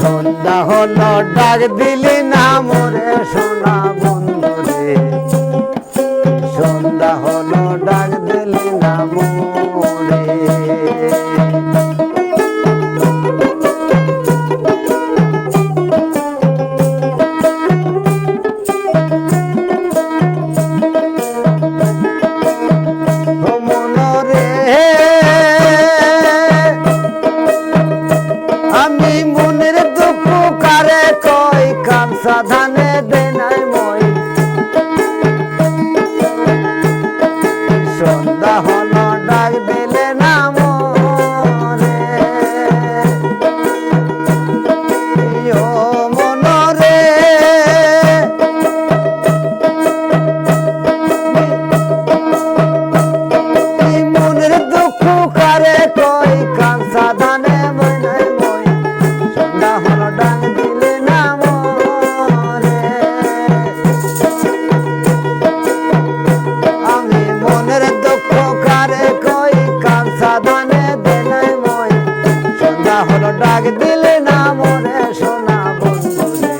সন্ধ্যা হলো, ডাক দিলি না মোরে সোনা বন্ধু রে। সন্ধ্যা হলো, ডাক দিলি না মোরে কই কাম সাধানে দেনাই মই। সন্ধ্যা হলো সোনা বন্ধু রে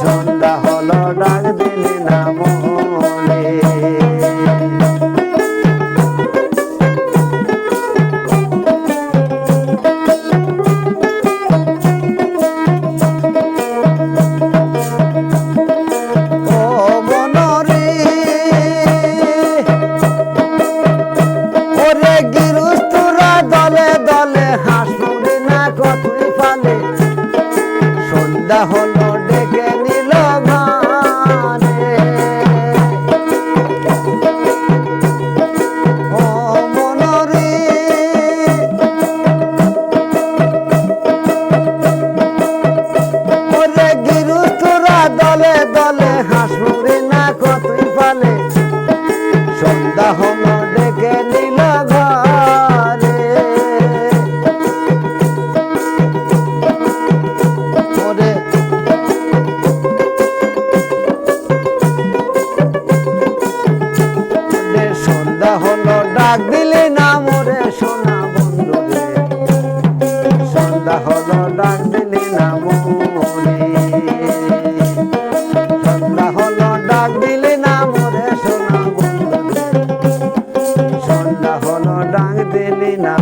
সন্ধ্যা হলো ডাক দিলি না দাহল ডাক দিলে না মোরে সোনা বন্ধু রে সন্ধ্যা হলো, ডাক দিলে না মোরে সন্ধ্যা হলো, ডাক দিলে না